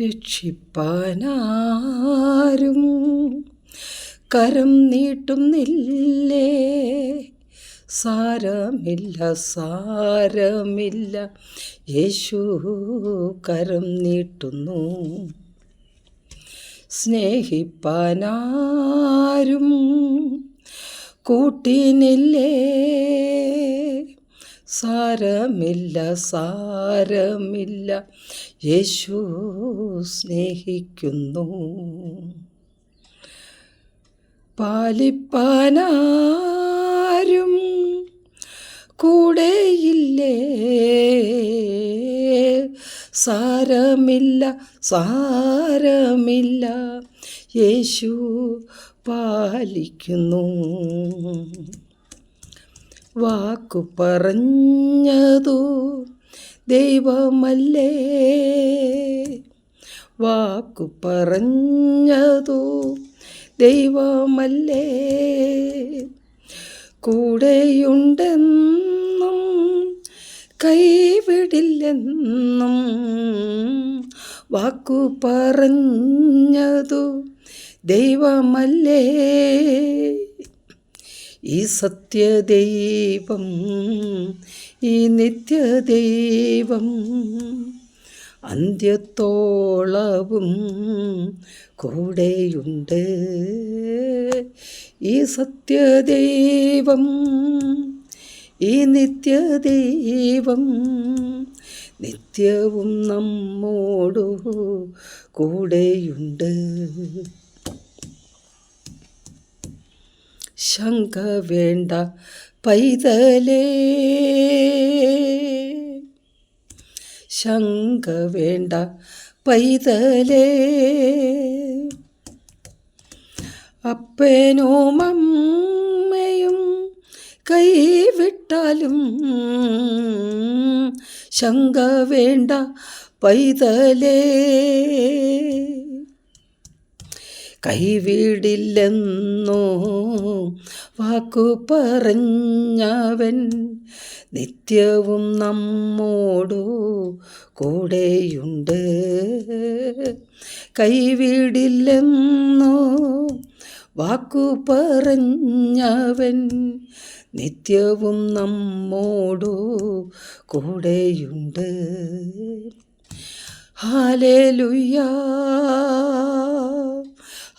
രക്ഷിപ്പാനാരും കരം നീട്ടുന്നില്ലേ? സാരമില്ല സാരമില്ല. യേശു കരം നീട്ടുന്നു. സ്നേഹിപ്പാനാരും കൂട്ടിനില്ലേ? സാരമില്ല സാരമില്ല. യേശു സ്നേഹിക്കുന്നു. പാലിപ്പാനാരും കൂടെയില്ലേ? സാരമില്ല സാരമില്ല. യേശു പാലിക്കുന്നു. വാക്കു പറഞ്ഞതു. ദൈവമല്ലേ? വാക്കു പറഞ്ഞതു. ദൈവമല്ലേ? കൂടെയുണ്ടെന്നും കൈവിടില്ലെന്നും വാക്കു പറഞ്ഞതു. ദൈവമല്ലേ? ഈ സത്യദൈവം ഈ നിത്യദൈവം അന്ത്യത്തോളവും കൂടെയുണ്ട്. ഈ സത്യദൈവം ഈ നിത്യദൈവം നിത്യവും നമ്മോടു കൂടെയുണ്ട്. ശങ്ക വേണ്ട പൈതലേ. ശങ്ക വേണ്ട പൈതലേ. അപ്പനും അമ്മയും കൈവിട്ടാലും ശങ്ക വേണ്ട പൈതലേ. കൈവിടില്ലെന്നോ? വാക്കു പറഞ്ഞവൻ നിത്യവും നമ്മോടു കൂടെയുണ്ട്. കൈവിടില്ലെന്നോ? വാക്കു പറഞ്ഞവൻ നിത്യവും നമ്മോടു കൂടെയുണ്ട്. ഹാലേലുയ്യാ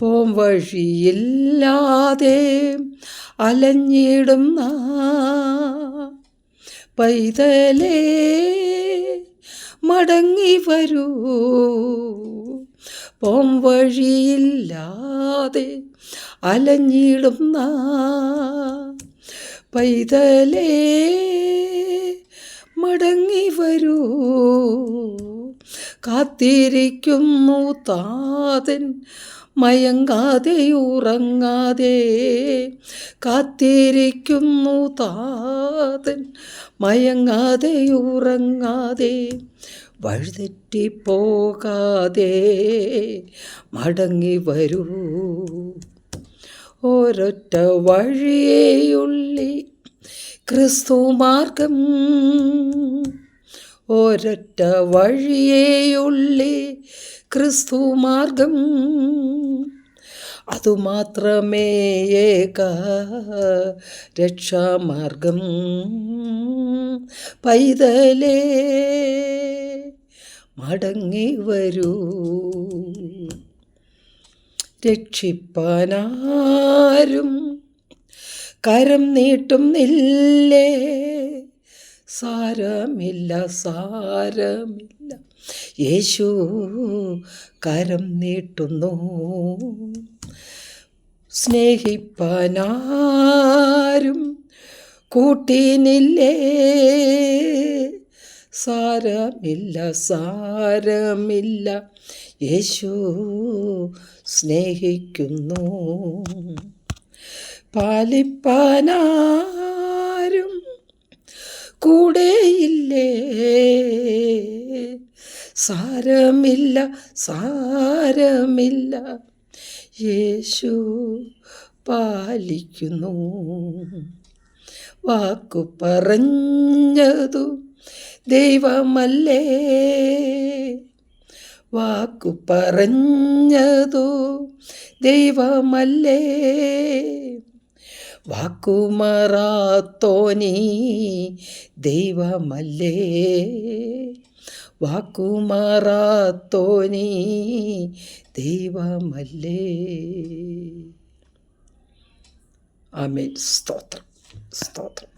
പോം വഴിയില്ലാതെ അലഞ്ഞിടുന്ന പൈതലേ മടങ്ങി വരൂ. പോം വഴിയില്ലാതെ അലഞ്ഞിടുന്ന പൈതലേ മടങ്ങി വരൂ. കാത്തിരിക്കുന്നു താതൻ മയങ്ങാതെ ഉറങ്ങാതെ കാത്തിരിക്കുന്നു താതൻ. മയങ്ങാതെ ഉറങ്ങാതെ വഴുതെറ്റിപ്പോകാതെ മടങ്ങി വരൂ. ഒരൊറ്റ വഴിയേയുള്ളി ക്രിസ്തു മാർഗം. ഒരൊറ്റ വഴിയേയുള്ളി ക്രിസ്തു മാർഗം. അതുമാത്രമേ ഏക രക്ഷാമാർഗം. പൈതലേ മടങ്ങി വരൂ. രക്ഷിപ്പാനാരും കരം നീട്ടുന്നില്ലേ സാരമില്ല സാരമില്ല. യേശു കരം നീട്ടുന്നു. സ്നേഹിപ്പനാരും കൂട്ടിനില്ലേ. സാരമില്ല സാരമില്ല. യേശു സ്നേഹിക്കുന്നു. പാലിപ്പാനാരും കൂടെയില്ലേ. സാരമില്ല സാരമില്ല. യേശു പാലിക്കുന്നു. വാക്കു പറഞ്ഞതു ദൈവമല്ലേ? വാക്കു പറഞ്ഞതു ദൈവമല്ലേ? വാക്കുമാറാത്തോനീ ദൈവമല്ലേ? വാക്കുമാറാത്തോനീ ദൈവമല്ലേ. ആമേൻ. സ്തോത്രം. സ്തോത്രം.